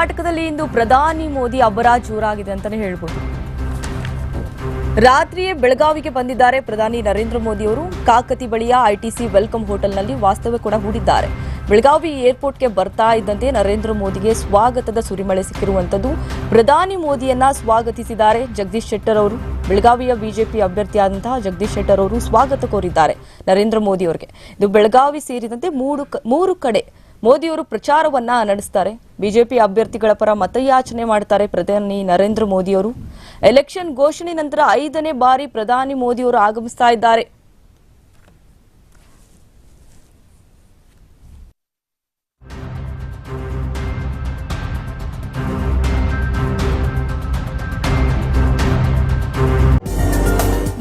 ಕರ್ನಾಟಕದಲ್ಲಿ ಇಂದು ಪ್ರಧಾನಿ ಮೋದಿ ಅಬ್ಬರ ಜೋರಾಗಿದೆ ಅಂತಾನೆ ಹೇಳ್ಬೋದು. ರಾತ್ರಿಯೇ ಬೆಳಗಾವಿಗೆ ಬಂದಿದ್ದಾರೆ ಪ್ರಧಾನಿ ನರೇಂದ್ರ ಮೋದಿ ಅವರು. ಕಾಕತಿ ಬಳಿಯ ಐಟಿಸಿ ವೆಲ್ಕಮ್ ಹೋಟೆಲ್ನಲ್ಲಿ ವಾಸ್ತವ್ಯ ಕೂಡ ಹೂಡಿದ್ದಾರೆ. ಬೆಳಗಾವಿ ಏರ್ಪೋರ್ಟ್ಗೆ ಬರ್ತಾ ಇದ್ದಂತೆ ನರೇಂದ್ರ ಮೋದಿಗೆ ಸ್ವಾಗತದ ಸುರಿಮಳೆ ಸಿಕ್ಕಿರುವಂತದ್ದು ಪ್ರಧಾನಿ ಮೋದಿಯನ್ನ ಸ್ವಾಗತಿಸಿದ್ದಾರೆ ಜಗದೀಶ್ ಶೆಟ್ಟರ್ ಅವರು. ಬೆಳಗಾವಿಯ ಬಿಜೆಪಿ ಅಭ್ಯರ್ಥಿಯಾದಂತಹ ಜಗದೀಶ್ ಶೆಟ್ಟರ್ ಅವರು ಸ್ವಾಗತ ಕೋರಿದ್ದಾರೆ ನರೇಂದ್ರ ಮೋದಿ ಅವರಿಗೆ. ಇದು ಬೆಳಗಾವಿ ಸೇರಿದಂತೆ ಮೂರು ಮೂರು ಕಡೆ ಮೋದಿಯವರು ಪ್ರಚಾರವನ್ನ ನಡೆಸ್ತಾರೆ. ಬಿಜೆಪಿ ಅಭ್ಯರ್ಥಿಗಳ ಪರ ಮತಯಾಚನೆ ಮಾಡ್ತಾರೆ ಪ್ರಧಾನಿ ನರೇಂದ್ರ ಮೋದಿಯವರು. ಎಲೆಕ್ಷನ್ ಘೋಷಣೆ ನಂತರ ಐದನೇ ಬಾರಿ ಪ್ರಧಾನಿ ಮೋದಿಯವರು ಆಗಮಿಸ್ತಾ ಇದ್ದಾರೆ.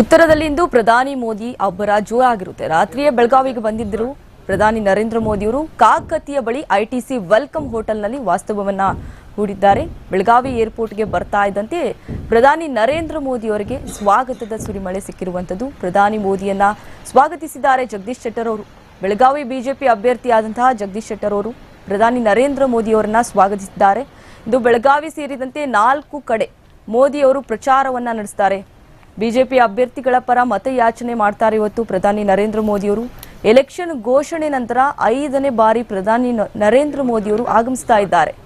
ಉತ್ತರದಲ್ಲಿ ಇಂದು ಪ್ರಧಾನಿ ಮೋದಿ ಅಬ್ಬರ ಜೋರಾಗಿರುತ್ತೆ. ರಾತ್ರಿಯೇ ಬೆಳಗಾವಿಗೆ ಬಂದಿದ್ದರು ಪ್ರಧಾನಿ ನರೇಂದ್ರ ಮೋದಿಯವರು ಕಾಕತಿಯ ಬಳಿ ಐಟಿಸಿ ವೆಲ್ಕಮ್ ಹೋಟೆಲ್ನಲ್ಲಿ ವಾಸ್ತವವನ್ನ ಹೂಡಿದ್ದಾರೆ. ಬೆಳಗಾವಿ ಏರ್ಪೋರ್ಟ್ಗೆ ಬರ್ತಾ ಇದ್ದಂತೆ ಪ್ರಧಾನಿ ನರೇಂದ್ರ ಮೋದಿ ಅವರಿಗೆ ಸ್ವಾಗತದ ಸುರಿಮಳೆ ಸಿಕ್ಕಿರುವಂಥದ್ದು. ಪ್ರಧಾನಿ ಮೋದಿಯನ್ನ ಸ್ವಾಗತಿಸಿದ್ದಾರೆ ಜಗದೀಶ್ ಶೆಟ್ಟರ್ ಅವರು. ಬೆಳಗಾವಿ ಬಿಜೆಪಿ ಅಭ್ಯರ್ಥಿಯಾದಂತಹ ಜಗದೀಶ್ ಶೆಟ್ಟರ್ ಅವರು ಪ್ರಧಾನಿ ನರೇಂದ್ರ ಮೋದಿ ಅವರನ್ನ ಸ್ವಾಗತಿಸಿದ್ದಾರೆ. ಇದು ಬೆಳಗಾವಿ ಸೇರಿದಂತೆ ನಾಲ್ಕು ಕಡೆ ಮೋದಿ ಅವರು ಪ್ರಚಾರವನ್ನ ನಡೆಸ್ತಾರೆ. ಬಿಜೆಪಿ ಅಭ್ಯರ್ಥಿಗಳ ಪರ ಮತಯಾಚನೆ ಮಾಡ್ತಾರೆ ಇವತ್ತು ಪ್ರಧಾನಿ ನರೇಂದ್ರ ಮೋದಿಯವರು. ಎಲೆಕ್ಷನ್ ಘೋಷಣೆ ನಂತರ ಐದನೇ ಬಾರಿ ಪ್ರಧಾನಿ ನರೇಂದ್ರ ಮೋದಿಯವರು ಆಗಮಿಸ್ತಾ ಇದ್ದಾರೆ.